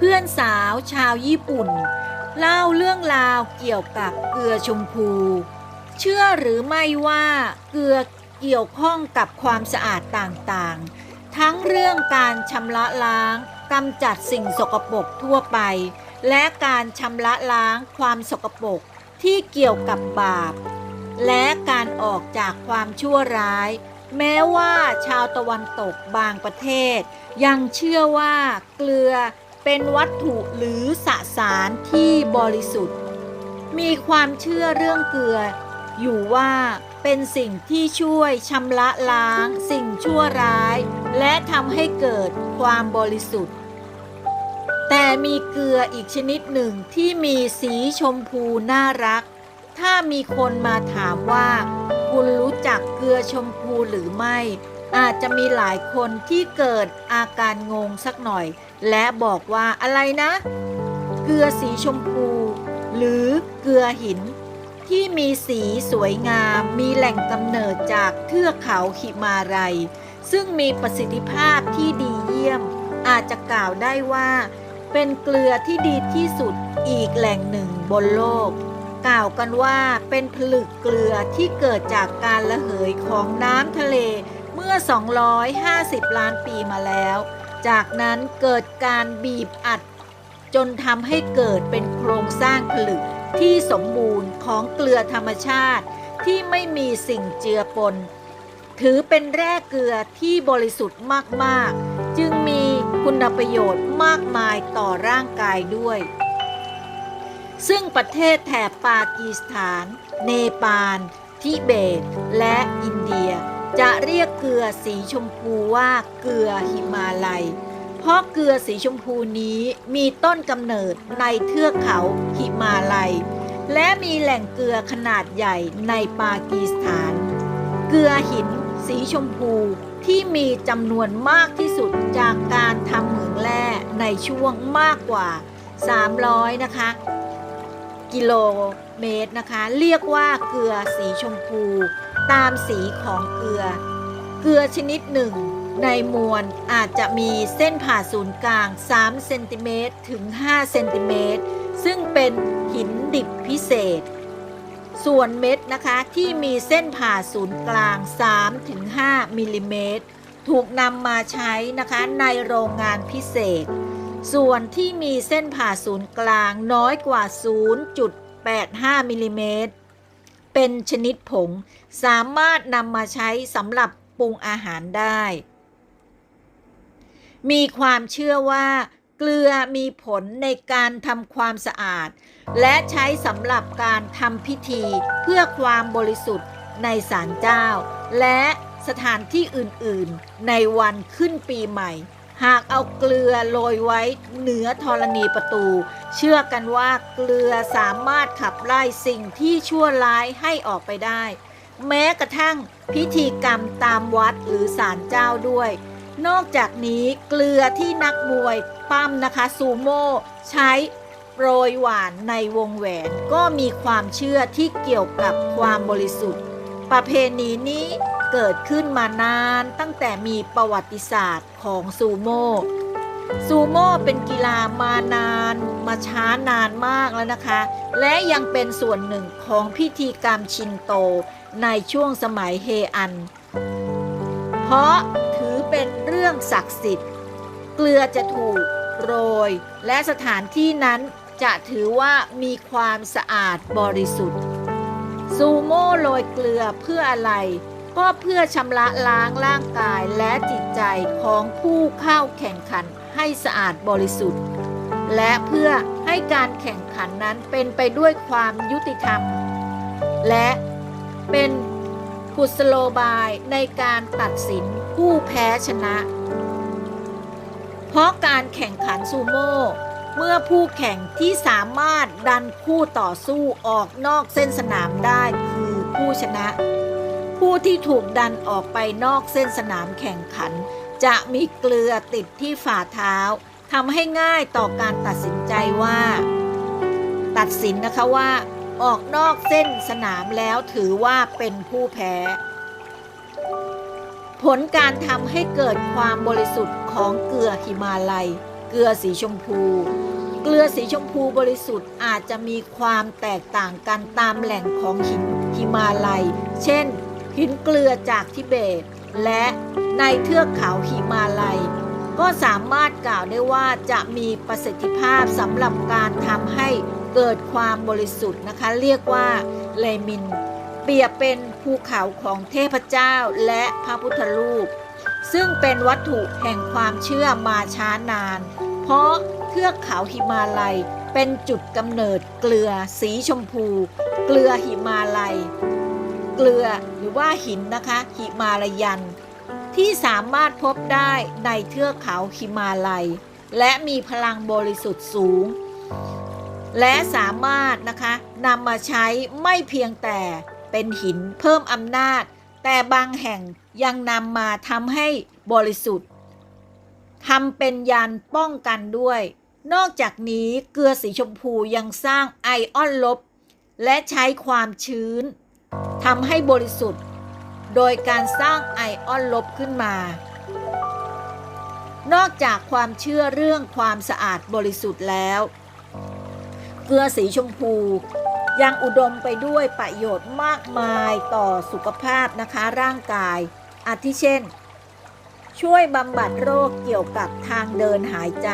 เพื่อนสาวชาวญี่ปุ่น เล่าเรื่องราวเกี่ยวกับเกลือชมพู เชื่อหรือไม่ว่าเกลือเกี่ยวข้องกับความสะอาดต่างๆ ทั้งเรื่องการชำระล้างกำจัดสิ่งสกปรกทั่วไป และการชำระล้างความสกปรกที่เกี่ยวกับบาป และการออกจากความชั่วร้าย แม้ว่าชาวตะวันตกบางประเทศ ยังเชื่อว่าเกลือ เป็นวัตถุหรือสสารที่บริสุทธิ์ มีความเชื่อเรื่องเกลือ อยู่ว่าเป็นสิ่งที่ช่วยชำระล้าง สิ่งชั่วร้าย และทำให้เกิดความบริสุทธิ์ แต่มีเกลืออีกชนิดหนึ่งที่มีสีชมพูน่ารัก ถ้ามีคนมาถามว่า คุณรู้จักเกลือชมพูหรือไม่ อาจจะมีหลายคนที่เกิดอาการงงสักหน่อย และบอกว่าอะไรนะ เกลือสีชมพู หรือเกลือหิน ที่มีสีสวยงาม มีแหล่งกำเนิดจากเทือกเขาหิมาลัย ซึ่งมีประสิทธิภาพที่ดีเยี่ยม อาจจะกล่าวได้ว่า เป็นเกลือที่ดีที่สุดอีกแหล่งหนึ่งบนโลก กล่าวกันว่าเป็นผลึกเกลือที่เกิดจากการระเหยของน้ำทะเลเมื่อ 250 ล้านปีมาแล้ว จากนั้นเกิดการบีบอัด จนทำให้เกิดเป็นโครงสร้างผลึกที่สมบูรณ์ของเกลือธรรมชาติที่ไม่มีสิ่งเจือปน ถือเป็นแร่เกลือที่บริสุทธิ์มากๆ จึงมีคุณประโยชน์มากมายต่อร่างกายด้วย ซึ่งประเทศแถบปากีสถาน เนปาลทิเบต และอินเดีย จะเรียกเกลือสีชมพูว่าเกลือหิมาลัย เพราะเกลือสีชมพูนี้มีต้นกำเนิดในเทือกเขาหิมาลัย และมีแหล่งเกลือขนาดใหญ่ในปากีสถาน เกลือหินสีชมพูที่มีจำนวนมากที่สุดจากการทำเหมืองแร่ในช่วงมากกว่า 300 นะคะ กิโลเมตรนะคะ เรียกว่าเกลือสีชมพู ตามสีของเกลือ เกลือชนิดหนึ่ง ในมวลอาจจะมีเส้นผ่าศูนย์กลาง 3 เซนติเมตรถึง 5 เซนติเมตร ซึ่งเป็นหินดิบพิเศษ ส่วนเม็ดนะคะที่มีเส้นผ่าศูนย์กลาง 3-5มิลลิเมตร ถูกนำมาใช้นะคะในโรงงานพิเศษ ส่วนที่มีเส้นผ่าศูนย์กลางน้อยกว่า 0.85มิลลิเมตร เป็นชนิดผง สามารถนำมาใช้สำหรับปรุงอาหารได้ มีความเชื่อว่า เกลือมีผลในการทำความสะอาด และใช้สำหรับการทำพิธีเพื่อความบริสุทธิ์ในศาลเจ้า และสถานที่อื่น ๆ ในวันขึ้นปีใหม่ หากเอาเกลือโรยไว้เหนือธรณีประตู เชื่อกันว่าเกลือสามารถขับไล่สิ่งที่ชั่วร้ายให้ออกไปได้ แม้กระทั่งพิธีกรรมตามวัดหรือศาลเจ้าด้วย นอกจากนี้เกลือที่นักมวยปั้มนะคะซูโม่ใช้โปรยหวานในวงแหวนก็มีความเชื่อที่เกี่ยวกับความบริสุทธิ์ ประเพณีนี้ เกิดขึ้นมานานตั้งแต่มีประวัติศาสตร์ของซูโม่ซูโม่เป็นกีฬามานานมาช้านานมากแล้วนะคะ และยังเป็นส่วนหนึ่งของพิธีกรรมชินโตในช่วงสมัยเฮอัน เพราะถือเป็นเรื่องศักดิ์สิทธิ์ เกลือจะถูกโรย และสถานที่นั้นจะถือว่ามีความสะอาดบริสุทธิ์ซูโม่โรยเกลือเพื่ออะไร ก็เพื่อชำระล้างร่างกายและจิตใจของผู้เข้าแข่งขันให้สะอาดบริสุทธิ์ และเพื่อให้การแข่งขันนั้นเป็นไปด้วยความยุติธรรม และเป็นกุศโลบายในการตัดสินผู้แพ้ชนะ เพราะการแข่งขันซูโม่เมื่อผู้แข่งที่สามารถดันคู่ต่อสู้ออกนอกเส้นสนามได้คือผู้ชนะ ผู้ที่ถูกดันออกไปนอกเส้นสนามแข่งขัน จะมีเกลือติดที่ฝ่าเท้าทำให้ง่ายต่อการตัดสินใจว่า ตัดสินนะคะว่า ออกนอกเส้นสนามแล้วถือว่าเป็นผู้แพ้ ผลการทำให้เกิดความบริสุทธิ์ของเกลือหิมาลัย เกลือสีชมพู เกลือสีชมพูบริสุทธิ์อาจจะมีความแตกต่างกันตามแหล่งของหินหิมาลัย เช่น หินเกลือจากทิเบต และในเทือกเขาหิมาลัย ก็สามารถกล่าวได้ว่าจะมีประสิทธิภาพสำหรับการทำให้เกิดความบริสุทธิ์นะคะ เรียกว่าเลมิน เปรียบเป็นภูเขาของเทพเจ้าและพระพุทธรูป ซึ่งเป็นวัตถุแห่งความเชื่อมาช้านาน เพราะเทือกเขาหิมาลัยเป็นจุดกำเนิดเกลือสีชมพู เกลือหิมาลัย เกลือ รือว่าหินนะคะหิมาลายัน ที่สามารถพบได้ในเทือกเขาหิมาลัย และมีพลังบริสุทธิ์สูง และสามารถนะคะนำมาใช้ไม่เพียงแต่เป็นหินเพิ่มอำนาจ แต่บางแห่งยังนำมาทำให้บริสุทธิ์ทำเป็นยานป้องกันด้วย นอกจากนี้เกลือสีชมพูยังสร้างไอออนลบ และใช้ความชื้น ทำให้บริสุทธิ์ โดยการสร้างไอออนลบขึ้นมา นอกจากความเชื่อเรื่องความสะอาดบริสุทธิ์แล้ว เกลือสีชมพู ยังอุดมไปด้วยประโยชน์มากมายต่อสุขภาพนะคะร่างกาย อาทิเช่น ช่วยบำบัดโรคเกี่ยวกับทางเดินหายใจ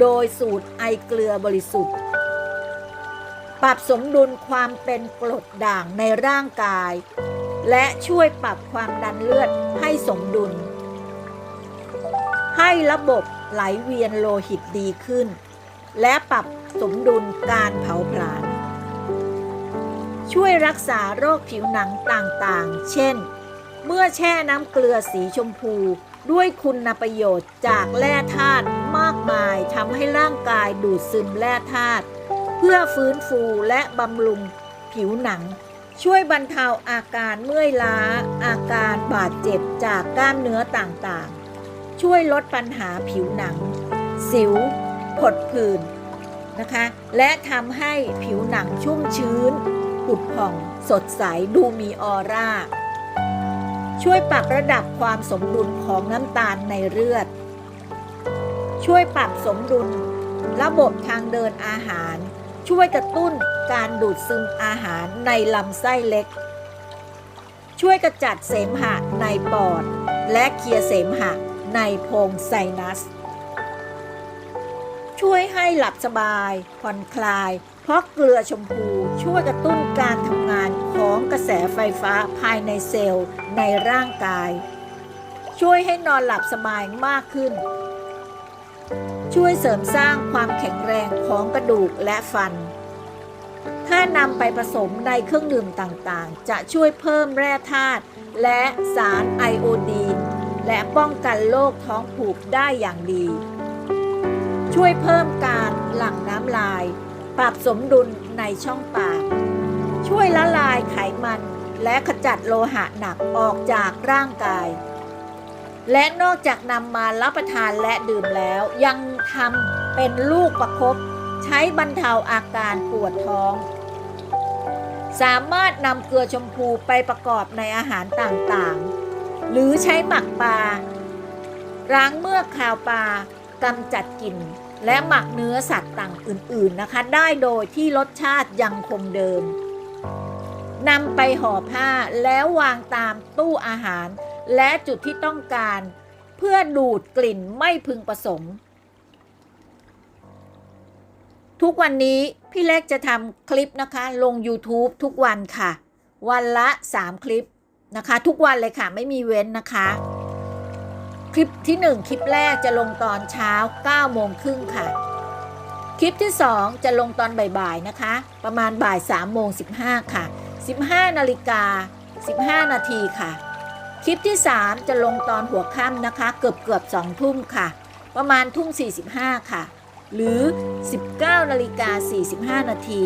โดยสูตรไอเกลือบริสุทธิ์ ปรับสมดุลความเป็นกรดด่างในร่างกาย และช่วยปรับความดันเลือดให้สมดุล ให้ระบบไหลเวียนโลหิตดีขึ้น และปรับสมดุลการเผาผลาญช่วยรักษาโรคผิวหนังต่างๆ เช่น เมื่อแช่น้ำเกลือสีชมพูด้วยคุณประโยชน์จากแร่ธาตุมากมายทำให้ร่างกายดูดซึมแร่ธาตุ เพื่อฟื้นฟูและบำรุงผิวหนัง ช่วยบรรเทาอาการเมื่อยล้า อาการบาดเจ็บจากกล้ามเนื้อต่างๆ ช่วยลดปัญหาผิวหนัง สิวผดผื่นนะคะและทำให้ผิวหนังชุ่มชื้นผุดผ่อง สดใสดูมีออร่า ช่วยปรับระดับความสมดุลของน้ำตาลในเลือด ช่วยปรับสมดุล ระบบทางเดินอาหาร ช่วยกระตุ้นการดูดซึมอาหารในลำไส้เล็ก ช่วยกระจัดเสมหะในปอด และเคลียร์เสมหะในโพรงไซนัส ช่วยให้หลับสบาย ผ่อนคลาย เพราะเกลือชมพูช่วยกระตุ้นการทำงานของกระแสไฟฟ้าภายในเซลล์ในร่างกาย ช่วยให้นอนหลับสบายมากขึ้น ช่วยเสริมสร้างความแข็งแรงของกระดูกและฟัน ถ้านำไปผสมในเครื่องดื่มต่างๆ จะช่วยเพิ่มแร่ธาตุและสารไอโอดีน และป้องกันโรคท้องผูกได้อย่างดี ช่วยเพิ่มการหลั่งน้ำลาย ปรับสมดุลในช่องปาก ช่วยละลายไขมันและขจัดโลหะหนักออกจากร่างกาย และนอกจากนำมารับประทานและดื่มแล้ว ยังทำเป็นลูกประคบใช้บรรเทาอาการปวดท้อง สามารถนำเกลือชมพูไปประกอบในอาหารต่างๆ หรือใช้หมักปลาล้างเมือกคาวปลากำจัดกลิ่นและหมักเนื้อสัตว์ต่างอื่นๆนะคะ ได้โดยที่รสชาติยังคงเดิมนำไปห่อผ้าแล้ววางตามตู้อาหาร และจุดที่ต้องการเพื่อดูดกลิ่นไม่พึงประสงค์ ทุกวันนี้พี่เล็กจะทำคลิปนะคะ ลง YouTube ทุกวันค่ะ วันละ 3 คลิปนะคะ ทุกวันเลยค่ะไม่มีเว้นนะคะ คลิปที่ 1 คลิปแรกจะลงตอนเช้า9โมงครึ่งค่ะ คลิปที่ 2 จะลงตอนบ่ายๆนะคะ ประมาณบ่าย3โมง15 ค่ะ 15นาฬิกา15 นาทีค่ะ คลิปที่ 3 จะลงตอนหัวค่ำนะคะ เกือบเกือบ2ทุ่มค่ะ ประมาณทุ่ม 45 ค่ะ หรือ 19นาฬิกา45 นาที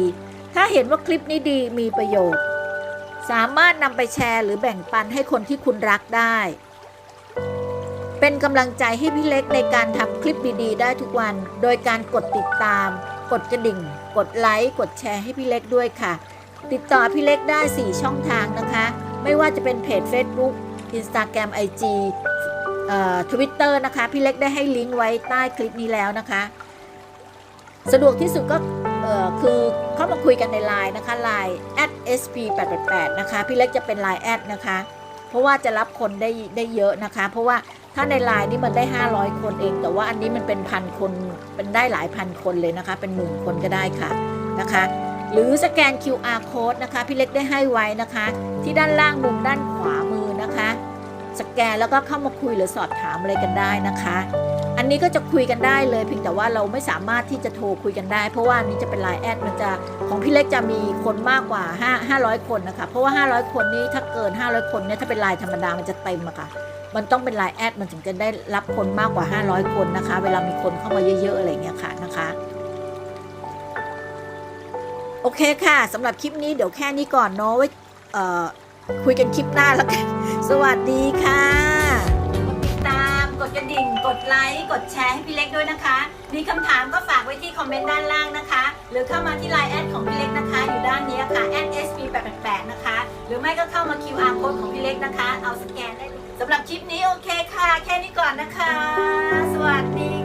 ถ้าเห็นว่าคลิปนี้ดีมีประโยชน์ สามารถนำไปแชร์หรือแบ่งปันให้คนที่คุณรักได้ เป็นกำลังใจให้พี่เล็กในการทำคลิปดีๆ ได้ทุกวัน โดยการกดติดตาม กดกระดิ่ง กดไลค์ กดแชร์ให้พี่เล็กด้วยค่ะ ติดต่อพี่เล็กได้ 4 ช่องทางนะคะ ไม่ว่าจะเป็นเพจ Facebook Instagram IG ทวิตเตอร์นะคะ พี่เล็กได้ให้ลิงก์ไว้ใต้คลิปนี้แล้วนะคะ สะดวกที่สุดก็เอ่อคือเข้ามาคุยกันใน Line นะคะ Line at sp 8 8 8 นะคะ พี่เล็กจะเป็น Line แอดนะคะ เพราะว่าจะรับคนได้ได้เยอะนะคะ เพราะว่าถ้าใน Line นี่มันได้ 500 คนเอง แต่ว่าอันนี้มันเป็นพันคนเป็นได้หลายพันคนเลยนะคะ เป็นหมื่นคนก็ได้ค่ะนะคะ หรือสแกน QR code นะคะ พี่เล็กได้ให้ไว้นะคะ ที่ด้านล่างมุมด้านขวา สแกนแล้วก็เข้ามาคุยหรือสอบถามอะไรกันได้นะคะ อันนี้ก็จะคุยกันได้เลย เพียงแต่ว่าเราไม่สามารถที่จะโทรคุยกันได้ เพราะว่านนี้จะเป็นไลน์แอดมันจะของพี่เล็กจะมีคนมากกว่า 5 500 คนนะคะ เพราะว่า 500 คนนี้ถ้าเกิน 500 คนเนี่ยถ้าเป็นไลน์ธรรมดามันจะเต็มอะค่ะมันต้องเป็นไลน์แอดมันถึงจะได้รับคนมากกว่า 500 คนนะคะ เวลามีคนเข้ามาเยอะๆอะไรเงี้ยค่ะนะคะโอเคค่ะสำหรับคลิปนี้เดี๋ยวแค่นี้ก่อนเนาะไว้ คุยกันคลิปหน้าแล้วกัน สวัสดีค่ะกดติดตามกดกระดิ่ง กดไลค์ กดแชร์ให้พี่เล็กด้วยนะคะ มีคำถามก็ฝากไว้ที่คอมเมนต์ด้านล่างนะคะ หรือเข้ามาที่ไลน์แอดของพี่เล็กนะคะ อยู่ด้านนี้ค่ะแอด sp 8 8นะคะ หรือไม่ก็เข้ามา qr code ของพี่เล็กนะคะ เอาสแกนได้สำหรับคลิปนี้โอเคค่ะ แค่นี้ก่อนนะคะ สวัสดี